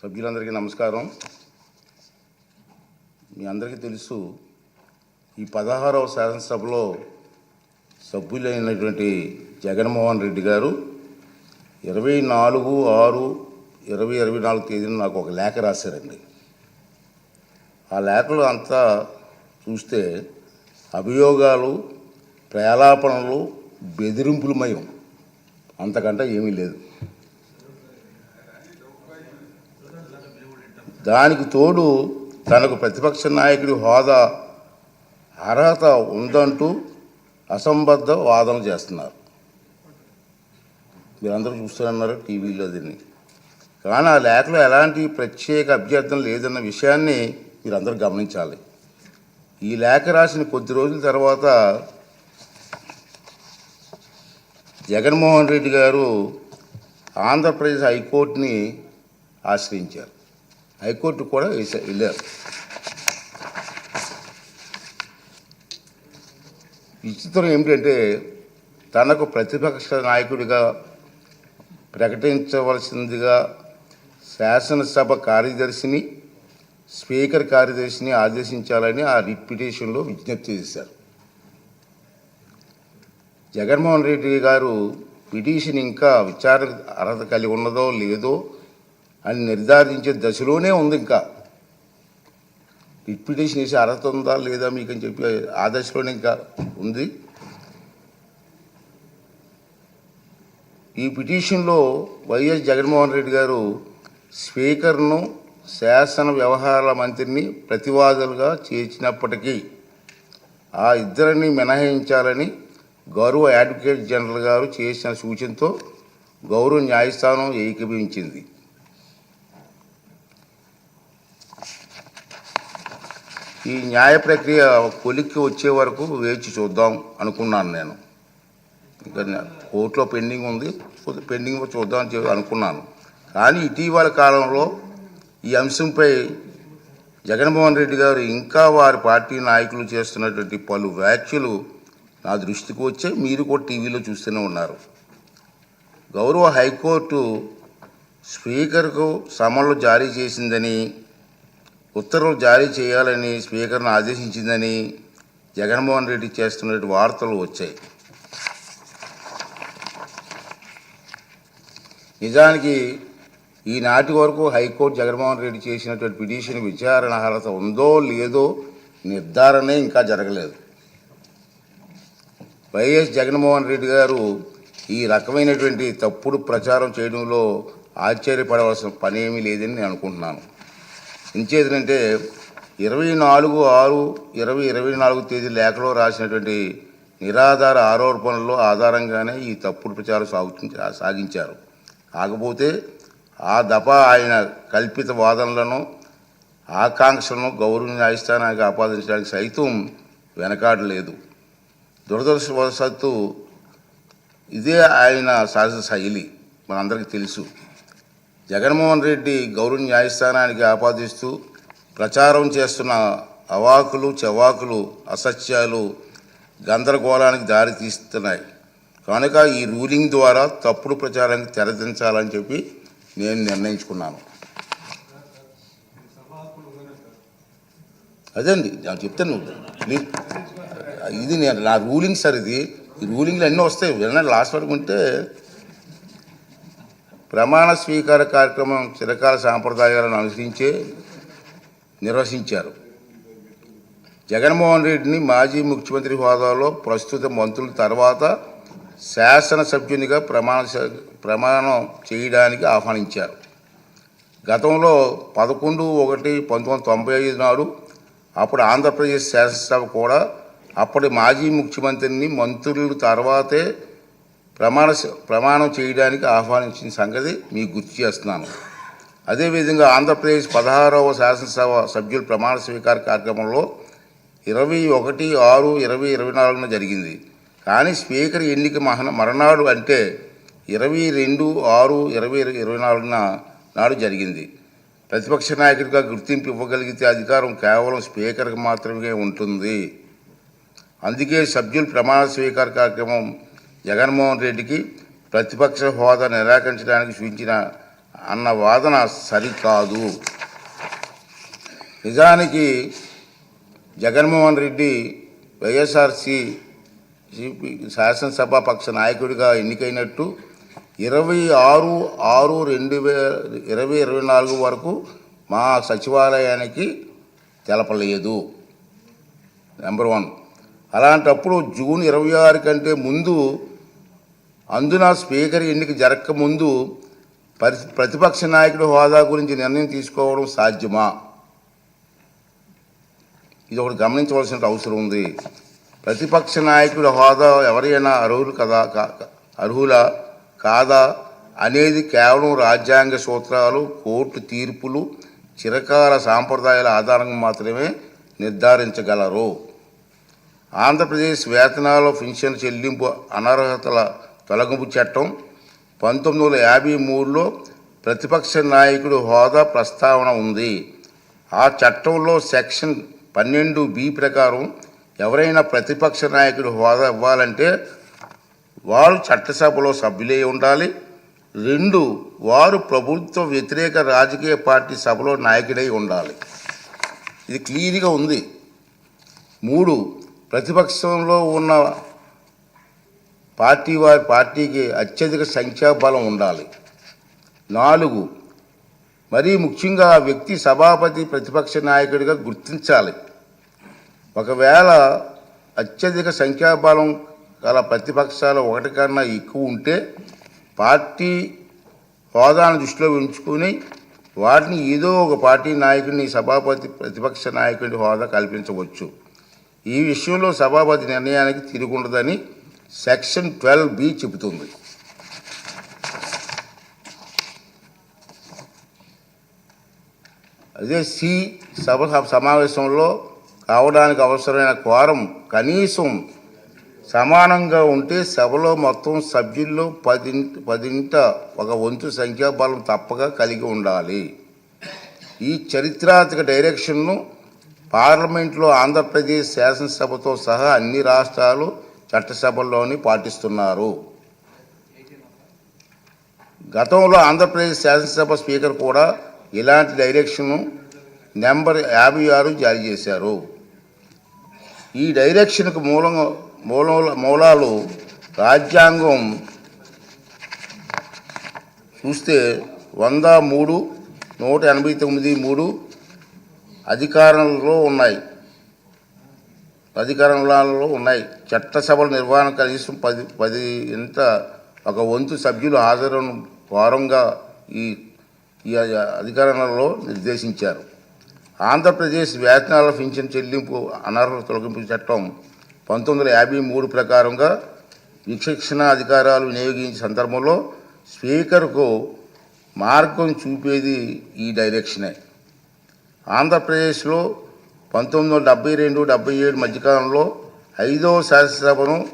సభ్యులందరికీ నమస్కారం. మీ అందరికీ తెలుసు ఈ పదహారవ శాసనసభలో సభ్యులైనటువంటి జగన్మోహన్ రెడ్డి గారు ఇరవై నాలుగు ఆరు ఇరవై ఇరవై నాలుగు తేదీన నాకు ఒక లేఖ రాశారండి. ఆ లేఖలో అంతా చూస్తే అభియోగాలు ప్రేలాపనలు బెదిరింపులమయం అంతకంటే ఏమీ లేదు. దానికి తోడు తనకు ప్రతిపక్ష నాయకుడి హోదా అర్హత ఉందంటూ అసంబద్ధ వాదన చేస్తున్నారు. మీరందరూ చూస్తున్నారు టీవీలో దీన్ని. కానీ ఆ లేఖలో ఎలాంటి ప్రత్యేక అభ్యర్థన లేదన్న విషయాన్ని మీరందరూ గమనించాలి. ఈ లేఖ రాసిన కొద్ది రోజుల తర్వాత జగన్మోహన్ రెడ్డి గారు ఆంధ్రప్రదేశ్ హైకోర్టుని ఆశ్రయించారు. హైకోర్టు కూడా వెళ్ళారు విచిత్రం ఏమిటంటే తనకు ప్రతిపక్ష నాయకుడిగా ప్రకటించవలసిందిగా శాసనసభ కార్యదర్శిని స్పీకర్ కార్యదర్శిని ఆదేశించాలని ఆ రిట్ పిటిషన్లో విజ్ఞప్తి చేశారు. జగన్మోహన్ రెడ్డి గారు పిటిషన్ ఇంకా విచారణ అర్హత కలిగి ఉన్నదో లేదో అని నిర్ధారించే దశలోనే ఉంది ఇంకా. డిప్యూటేషన్ పిటిషన్ వేసి అర్హత ఉందా లేదా మీకు అని చెప్పి ఆ దశలోనే ఇంకా ఉంది. ఈ పిటిషన్లో వైఎస్ జగన్మోహన్ రెడ్డి గారు స్పీకర్ను శాసన వ్యవహారాల మంత్రిని ప్రతివాదులుగా చేర్చినప్పటికీ ఆ ఇద్దరిని మినహాయించాలని గౌరవ అడ్వకేట్ జనరల్ గారు చేసిన సూచనతో గౌరవ న్యాయస్థానం ఏకీభవించింది. ఈ న్యాయ ప్రక్రియ కొలిక్కి వచ్చే వరకు వేచి చూద్దాం అనుకున్నాను నేను. ఇంకా కోర్టులో పెండింగ్ ఉంది. పెండింగ్ చూద్దాం అని చెప్పి అనుకున్నాను. కానీ ఇటీవల కాలంలో ఈ అంశంపై జగన్మోహన్ రెడ్డి గారు ఇంకా వారి పార్టీ నాయకులు చేస్తున్నటువంటి పలు వ్యాఖ్యలు నా దృష్టికి వచ్చే మీరు కూడా టీవీలో చూస్తూనే ఉన్నారు. గౌరవ హైకోర్టు స్పీకర్కు సమన్లు జారీ చేసిందని ఉత్తర్వులు జారీ చేయాలని స్పీకర్ను ఆదేశించిందని జగన్మోహన్ రెడ్డి చేస్తున్న వార్తలు వచ్చాయి. నిజానికి ఈనాటి వరకు హైకోర్టు జగన్మోహన్ రెడ్డి చేసినటువంటి పిటిషన్ విచారణ అర్హత ఉందో లేదో నిర్ధారణే ఇంకా జరగలేదు. వైఎస్ జగన్మోహన్ రెడ్డి గారు ఈ రకమైనటువంటి తప్పుడు ప్రచారం చేయడంలో ఆశ్చర్యపడవలసిన పని ఏమీ లేదని నేను అనుకుంటున్నాను. ఇంచేదంటే ఇరవై నాలుగు ఆరు ఇరవై ఇరవై నాలుగు తేదీ లేఖలో రాసినటువంటి నిరాధార ఆరోపణల్లో ఆధారంగానే ఈ తప్పుడు ప్రచారం సాగు సాగించారు. కాకపోతే ఆ దఫా ఆయన కల్పిత వాదనలను ఆకాంక్షలను గౌరవ న్యాయస్థానానికి ఆపాదించడానికి సైతం వెనకాడలేదు. దురదృష్టవశాత్తు ఇదే ఆయన సహజ శైలి మనందరికీ తెలుసు. జగన్మోహన్ రెడ్డి గౌరవ న్యాయస్థానానికి ఆపాదిస్తూ ప్రచారం చేస్తున్న అవాకులు చవాకులు అసత్యాలు గందరగోళానికి దారి తీస్తున్నాయి. కనుక ఈ రూలింగ్ ద్వారా తప్పుడు ప్రచారానికి తెరదించాలని చెప్పి నేను నిర్ణయించుకున్నాను. అదండి నేను చెప్తాను. ఇది నేను నా రూలింగ్ సార్ ఇది. ఈ రూలింగ్లు అన్నీ వస్తాయి. వినండి లాస్ట్ వరకు ఉంటే ప్రమాణ స్వీకార కార్యక్రమం చిరకాల సాంప్రదాయాలను అనుసరించే నిర్వహించారు. జగన్మోహన్ రెడ్డిని మాజీ ముఖ్యమంత్రి హోదాలో ప్రస్తుత మంత్రుల తర్వాత శాసనసభ్యునిగా ప్రమాణ ప్రమాణం చేయడానికి ఆహ్వానించారు. గతంలో పదకొండు ఒకటి పంతొమ్మిది వందల తొంభై ఐదు నాడు అప్పుడు ఆంధ్రప్రదేశ్ శాసనసభ కూడా అప్పటి మాజీ ముఖ్యమంత్రిని మంత్రుల తర్వాతే ప్రమాణ ప్రమాణం చేయడానికి ఆహ్వానించిన సంగతి మీకు గుర్తు చేస్తున్నాను. అదేవిధంగా ఆంధ్రప్రదేశ్ పదహారవ శాసనసభ సభ్యుల ప్రమాణ స్వీకార కార్యక్రమంలో ఇరవై ఒకటి ఆరు ఇరవై ఇరవై నాలుగున జరిగింది. కానీ స్పీకర్ ఎన్నిక మహన మరణాడు అంటే ఇరవై రెండు ఆరు ఇరవై ఇరవై నాలుగున నాడు జరిగింది. ప్రతిపక్ష నాయకుడిగా గుర్తింపు ఇవ్వగలిగితే అధికారం కేవలం స్పీకర్కి మాత్రమే ఉంటుంది. అందుకే సభ్యుల ప్రమాణ స్వీకార కార్యక్రమం జగన్మోహన్ రెడ్డికి ప్రతిపక్ష హోదా నిరాకరించడానికి సూచించిన అన్న వాదన సరికాదు. నిజానికి జగన్మోహన్ రెడ్డి వైఎస్ఆర్సి శాసనసభ పక్ష నాయకుడిగా ఎన్నికైనట్టు ఇరవై ఆరు ఆరు రెండు వే ఇరవై ఇరవై నాలుగు వరకు మా సచివాలయానికి తెలపలేదు. Number one. అలాంటప్పుడు జూన్ ఇరవై ఆరు కంటే ముందు అందున స్పీకర్ ఎన్నిక జరగకముందు పరి ప్రతిపక్ష నాయకుడి హోదా గురించి నిర్ణయం తీసుకోవడం సాధ్యమా? ఇది ఒకటి గమనించవలసిన అవసరం ఉంది. ప్రతిపక్ష నాయకుడి హోదా ఎవరైనా అర్హులు కదా కా- అర్హులా కాదా అనేది కేవలం రాజ్యాంగ సూత్రాలు కోర్టు తీర్పులు చిరకాల సాంప్రదాయాల ఆధారంగా మాత్రమే నిర్ధారించగలరు. ఆంధ్రప్రదేశ్ వేతనాల పెన్షన్ చెల్లింపు అనర్హతల తొలగింపు చట్టం పంతొమ్మిది వందల యాభై మూడులో ప్రతిపక్ష నాయకుడు హోదా ప్రస్తావన ఉంది. ఆ చట్టంలో సెక్షన్ పన్నెండు బి ప్రకారం ఎవరైనా ప్రతిపక్ష నాయకుడు హోదా ఇవ్వాలంటే వారు చట్టసభలో సభ్యులై ఉండాలి. రెండు వారు ప్రభుత్వ వ్యతిరేక రాజకీయ పార్టీ సభలో నాయకుడై ఉండాలి. ఇది క్లియర్గా ఉంది. మూడు ప్రతిపక్షంలో ఉన్న పార్టీ వారి పార్టీకి అత్యధిక సంఖ్యాబలం ఉండాలి. నాలుగు మరీ ముఖ్యంగా ఆ వ్యక్తి సభాపతి ప్రతిపక్ష నాయకుడిగా గుర్తించాలి. ఒకవేళ అత్యధిక సంఖ్యాబలం గల ప్రతిపక్షాలు ఒకటి కన్నా ఎక్కువ ఉంటే పార్టీ హోదాను దృష్టిలో ఉంచుకొని వాటిని ఏదో ఒక పార్టీ నాయకుడిని సభాపతి ప్రతిపక్ష నాయకుడి హోదా కల్పించవచ్చు. ఈ విషయంలో సభాపతి నిర్ణయానికి తిరుగుండదని సెక్షన్ ట్వెల్వ్ బి చెబుతుంది. అదే సి సభ సమావేశంలో కావడానికి అవసరమైన క్వారం కనీసం సమానంగా ఉంటే సభలో మొత్తం సభ్యుల్లో పది పదింట ఒక వంతు సంఖ్యాబలం తప్పక కలిగి ఉండాలి. ఈ చరిత్రాత్మక డైరెక్షన్ను పార్లమెంట్లో ఆంధ్రప్రదేశ్ శాసనసభతో సహా అన్ని రాష్ట్రాలు చట్టసభల్లోని పాటిస్తున్నారు. గతంలో ఆంధ్రప్రదేశ్ శాసనసభ స్పీకర్ కూడా ఇలాంటి డైరెక్షన్ను నెంబర్ యాభై ఆరు జారీ చేశారు. ఈ డైరెక్షన్కు మూలం మూల మూలాలు రాజ్యాంగం చూస్తే వంద మూడు నూట ఎనభై తొమ్మిది మూడు అధికారంలో ఉన్నాయి. అధికారంలో ఉన్నాయి. చట్టసభల నిర్వహణ కనీసం పది పది ఇంత ఒక వంతు సభ్యులు హాజరును వారంగా ఈ ఈ అధికారంలో నిర్దేశించారు. ఆంధ్రప్రదేశ్ వేతనాల పింఛన్ చెల్లింపు అనర్హత తొలగింపు చట్టం పంతొమ్మిది యాభై మూడు ప్రకారంగా విచక్షణ అధికారాలు వినియోగించే సందర్భంలో స్పీకర్కు మార్గం చూపేది ఈ డైరెక్షనే. ఆంధ్రప్రదేశ్లో పంతొమ్మిది వందల డెబ్బై రెండు డెబ్బై ఏడు మధ్యకాలంలో ఐదవ శాసనసభను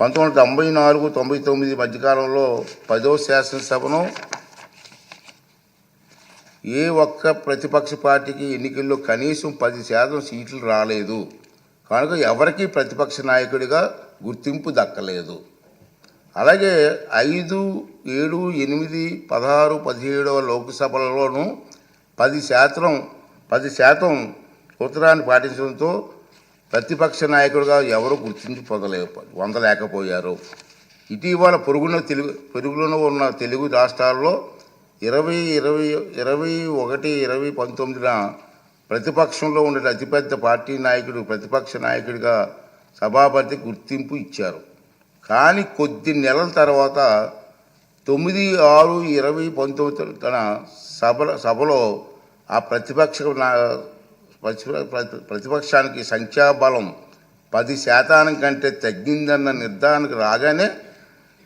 పంతొమ్మిది వందల తొంభై నాలుగు తొంభై తొమ్మిది మధ్యకాలంలో పదవ శాసనసభను ఏ ఒక్క ప్రతిపక్ష పార్టీకి ఎన్నికల్లో కనీసం పది శాతం సీట్లు రాలేదు. కనుక ఎవరికి ప్రతిపక్ష నాయకుడిగా గుర్తింపు దక్కలేదు. అలాగే ఐదు ఏడు ఎనిమిది పదహారు పదిహేడవ లోక్సభలలోనూ పది శాతం పది శాతం సూత్రాన్ని పాటించడంతో ప్రతిపక్ష నాయకుడుగా ఎవరు గుర్తింపు పొందలే పొందలేకపోయారు ఇటీవల పొరుగున తెలుగు పొరుగులో ఉన్న తెలుగు రాష్ట్రాల్లో ఇరవై ఇరవై ఇరవై ఒకటి ఇరవై పంతొమ్మిదిన ప్రతిపక్షంలో ఉండే అతిపెద్ద పార్టీ నాయకుడు ప్రతిపక్ష నాయకుడిగా సభాపతి గుర్తింపు ఇచ్చారు. కానీ కొద్ది నెలల తర్వాత తొమ్మిది ఆరు ఇరవై పంతొమ్మిది తన సభ సభలో ఆ ప్రతిపక్ష ప్రతిపక్షానికి సంఖ్యాబలం పది శాతానం కంటే తగ్గిందన్న నిర్ధారణకు రాగానే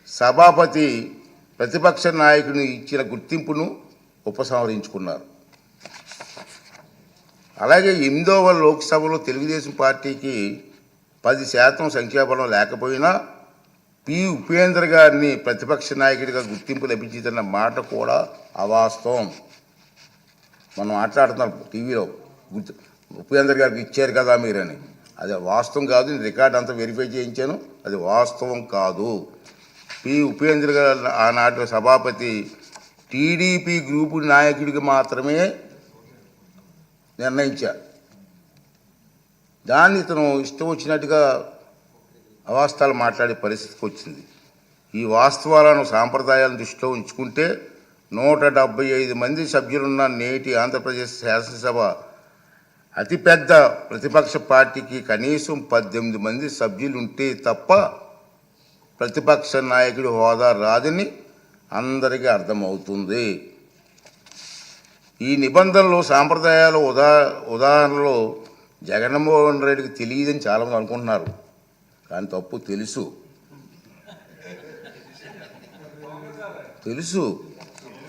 సభాపతి ప్రతిపక్ష నాయకుని ఇచ్చిన గుర్తింపును ఉపసంహరించుకున్నారు. అలాగే ఎనిమిదవ లోక్సభలో తెలుగుదేశం పార్టీకి పది శాతం సంఖ్యాబలం లేకపోయినా పి ఉపేంద్ర గారిని ప్రతిపక్ష నాయకుడిగా గుర్తింపు లభించిందన్న మాట కూడా అవాస్తవం. మనం మాట్లాడుతున్నాం టీవీలో. గుర్తు గారికి ఇచ్చారు కదా మీరని. అది వాస్తవం కాదు నేను రికార్డ్ అంతా వెరిఫై చేయించాను. అది వాస్తవం కాదు. పి. ఉపేంద్ర గారు ఆనాటి సభాపతి టీడీపీ గ్రూపు నాయకుడికి మాత్రమే నిర్ణయించారు దాన్ని ఇతను ఇష్టం వచ్చినట్టుగా అవాస్తవాలు మాట్లాడే పరిస్థితికి వచ్చింది. ఈ వాస్తవాలను సాంప్రదాయాలను దృష్టిలో ఉంచుకుంటే నూట డెబ్బై ఐదు మంది సభ్యులున్న నేటి ఆంధ్రప్రదేశ్ శాసనసభ అతిపెద్ద ప్రతిపక్ష పార్టీకి కనీసం పద్దెనిమిది మంది సభ్యులుంటే తప్ప ప్రతిపక్ష నాయకుడి హోదా రాదని అందరికీ అర్థమవుతుంది. ఈ నిబంధనలు సాంప్రదాయాలు ఉదా ఉదాహరణలో జగన్మోహన్ రెడ్డికి తెలియదని చాలామంది అనుకుంటున్నారు. కానీ తప్పు తెలుసు. తెలుసు.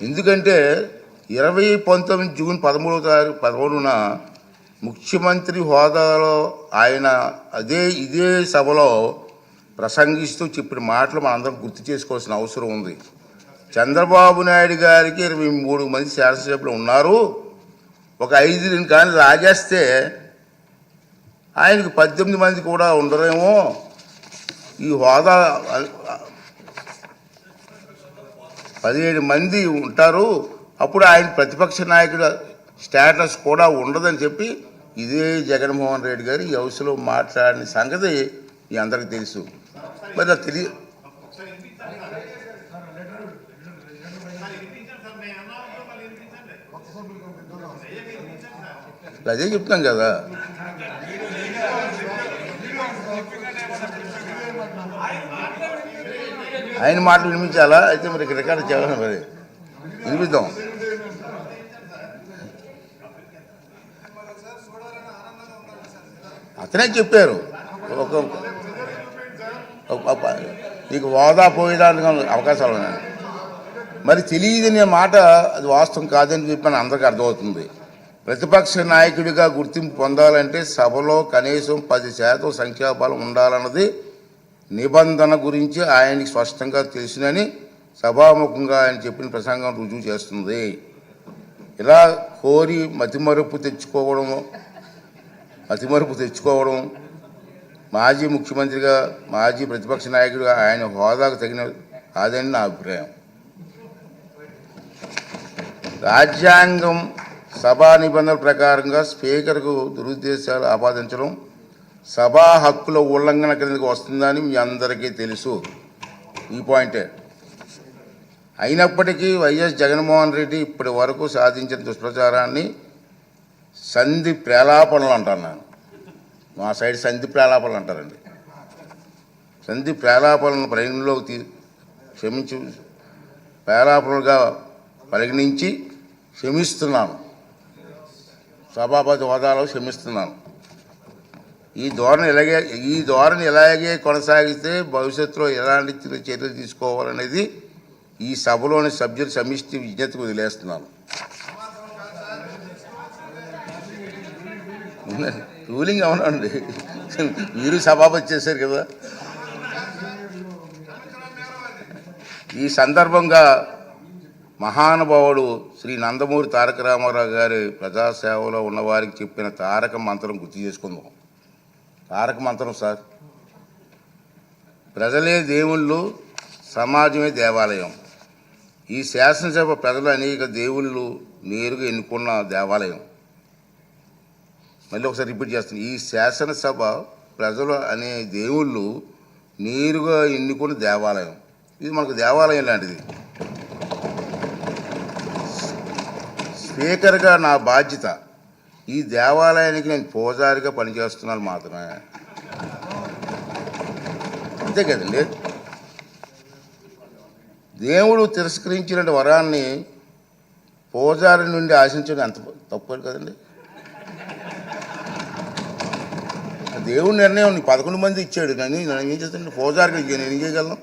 ఎందుకంటే ఇరవై పంతొమ్మిది జూన్ పదమూడవ తారీఖు పదమూడున ముఖ్యమంత్రి హోదాలో ఆయన అదే ఇదే సభలో ప్రసంగిస్తూ చెప్పిన మాటలు మనందరం గుర్తు చేసుకోవాల్సిన అవసరం ఉంది. చంద్రబాబు నాయుడు గారికి ఇరవై మూడు మంది శాసనసభ్యులు ఉన్నారు. ఒక ఐదు కానీ లాగేస్తే ఆయనకు పద్దెనిమిది మంది కూడా ఉండరేమో. ఈ హోదా పదిహేడు మంది ఉంటారు అప్పుడు ఆయన ప్రతిపక్ష నాయకుడు స్టేటస్ కూడా ఉండదని చెప్పి ఇదే జగన్మోహన్ రెడ్డి గారు ఈ హౌస్లో మాట్లాడిన సంగతి మీ అందరికి తెలుసు. మరి అది తెలియ అదే చెప్తాం కదా. ఆయన మాటలు వినిపించాలా? అయితే మరి రికార్డు చేయాలి మరి. వినిపిద్దాం. అతనే చెప్పారు. ఒక నీకు వాదా పోయేదానికి అవకాశాలు ఉన్నాయి. మరి తెలియదనే మాట అది వాస్తవం కాదని చెప్పని అందరికీ అర్థమవుతుంది. ప్రతిపక్ష నాయకుడిగా గుర్తింపు పొందాలంటే సభలో కనీసం పది శాతం సంఖ్యాబలం ఉండాలన్నది నిబంధన గురించి ఆయనకి స్పష్టంగా తెలిసినని సభాముఖంగా ఆయన చెప్పిన ప్రసంగం రుజువు చేస్తుంది. ఇలా కోరి మతిమరుపు తెచ్చుకోవడం మతిమరుపు తెచ్చుకోవడం మాజీ ముఖ్యమంత్రిగా మాజీ ప్రతిపక్ష నాయకుడిగా ఆయన హోదాకు తగిన కాదని నా అభిప్రాయం. రాజ్యాంగం సభా నిబంధనల ప్రకారంగా స్పీకర్కు దురుద్దేశాలు ఆపాదించడం సభా హక్కుల ఉల్లంఘన కిందకి వస్తుందని మీ అందరికీ తెలుసు. ఈ పాయింటే. అయినప్పటికీ వైఎస్ జగన్మోహన్ రెడ్డి ఇప్పటి వరకు సాధించిన దుష్ప్రచారాన్ని సంధి ప్రేలాపనలు అంటాను నేను మా సైడ్ సంధి ప్రేలాపనలు అంటారండి. సంధి ప్రేలాపనలను పరిగణలోకి తీ క్షమించి ప్రేలాపనలుగా పరిగణించి క్షమిస్తున్నాను. సభాపతి హోదాలో క్షమిస్తున్నాను. ఈ ధోరణి ఇలాగే ఈ ధోరణి ఇలాగే కొనసాగితే భవిష్యత్తులో ఎలాంటి చర్యలు తీసుకోవాలనేది ఈ సభలోని సభ్యుల సమిష్టి విజ్ఞతకు వదిలేస్తున్నాను. రూలింగ్ అవునండి మీరు సభాపతి చేశారు కదా. ఈ సందర్భంగా మహానుభావుడు శ్రీ నందమూరి తారక రామారావు గారి ప్రజాసేవలో ఉన్నవారికి చెప్పిన తారక మంత్రం గుర్తు చేసుకుందాం. తారక మంత్రం సార్. ప్రజలే దేవుళ్ళు సమాజమే దేవాలయం. ఈ శాసనసభ ప్రజలు అనేక దేవుళ్ళు నేరుగా ఎన్నుకున్న దేవాలయం. మళ్ళీ ఒకసారి రిపీట్ చేస్తాను. ఈ శాసనసభ ప్రజలు అనే దేవుళ్ళు నేరుగా ఎన్నుకున్న దేవాలయం. ఇది మనకు దేవాలయం లాంటిది. స్పీకర్గా నా బాధ్యత. ఈ దేవాలయానికి నేను పూజారిగా పనిచేస్తున్నాను మాత్రమే. అంతే కదండి? దేవుడు తిరస్కరించిన వరాన్ని పూజారి నుండి ఆశించడం ఎంత తప్పు కదండి? దేవుడి నిర్ణయం పదకొండు మంది ఇచ్చాడు కానీ నేను ఏం చేస్తాను? పూజారికి నేను ఏం చేయగలను?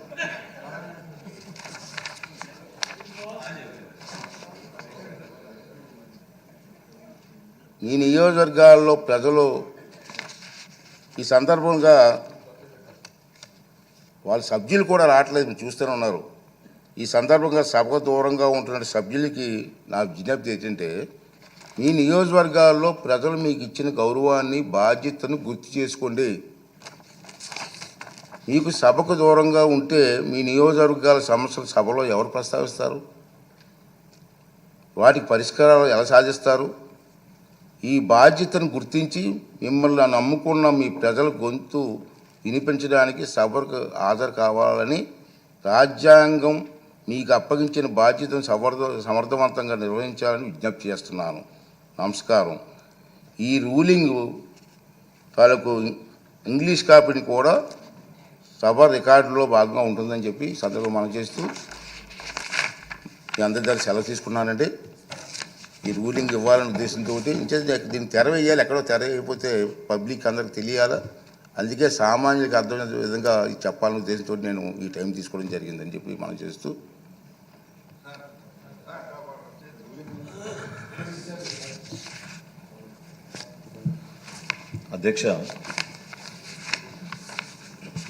ఈ నియోజకవర్గాల్లో ప్రజలు ఈ సందర్భంగా వాళ్ళ సభ్యులు కూడా రావట్లేదు చూస్తూనే ఉన్నారు. ఈ సందర్భంగా సభకు దూరంగా ఉంటున్న సభ్యులకి నా విజ్ఞప్తి ఏంటంటే మీ నియోజకవర్గాల్లో ప్రజలు మీకు ఇచ్చిన గౌరవాన్ని బాధ్యతను గుర్తు చేసుకోండి. మీకు సభకు దూరంగా ఉంటే మీ నియోజకవర్గాల సమస్యలు సభలో ఎవరు ప్రస్తావిస్తారు? వాటికి పరిష్కారాలు ఎలా సాధిస్తారు? ఈ బాధ్యతను గుర్తించి మిమ్మల్ని నమ్ముకున్న మీ ప్రజల గొంతు వినిపించడానికి సభకు హాజరు కావాలని రాజ్యాంగం మీకు అప్పగించిన బాధ్యతను సమర్థ సమర్థవంతంగా నిర్వహించాలని విజ్ఞప్తి చేస్తున్నాను. నమస్కారం. ఈ రూలింగ్ తాలూకు ఇంగ్లీష్ కాపీని కూడా సభ రికార్డులో భాగంగా ఉంటుందని చెప్పి సందర్భం మనం చేస్తూ మీ అందరి దగ్గర సెలవు తీసుకున్నానండి. ఈ రూలింగ్ ఇవ్వాలనే ఉద్దేశంతో ఇంచేది దీన్ని తెరవేయాలి ఎక్కడో తెరవేయకపోతే పబ్లిక్ అందరికి తెలియాలా? అందుకే సామాన్యులకు అర్థమైన విధంగా ఇది చెప్పాలనే ఉద్దేశంతో నేను ఈ టైం తీసుకోవడం జరిగిందని చెప్పి మనం చేస్తూ అధ్యక్ష